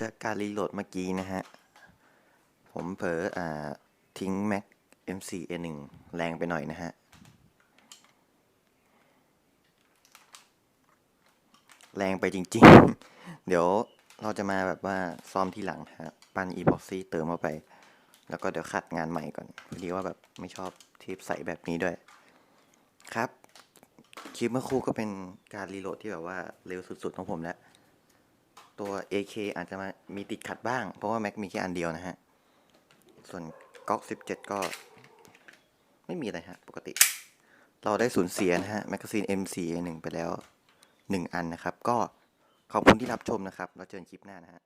จากการรีโหลดเมื่อกี้นะฮะ ผมเผลออ่าทิ้ง Mac M4 A1 แรงไปหน่อยนะฮะ แรงไปจริง ๆ เดี๋ยวเราจะมาแบบว่าซ้อมทีหลังฮะ ปั้น epoxy เติมเข้าไป แล้วก็เดี๋ยวขัดงานใหม่ก่อนพอดีว่าแบบไม่ชอบเทปใสแบบนี้ด้วย ครับ คลิปเมื่อครู่ก็เป็นการรีโหลดที่แบบว่าเร็วสุด ๆ ของผมแล้ว ตัว AK อาจจะมามีติดขัดบ้าง เพราะว่า Mac มีแค่อันเดียวนะฮะ ส่วนก๊อก 17 ก็ ไม่มีอะไรฮะ ปกติ เราได้สูญเสียนะฮะ แมกกาซีน M4 1ไปแล้ว 1 อันนะครับ ก็ขอบคุณที่รับชมนะครับแล้วเจอกันคลิปหน้านะฮะ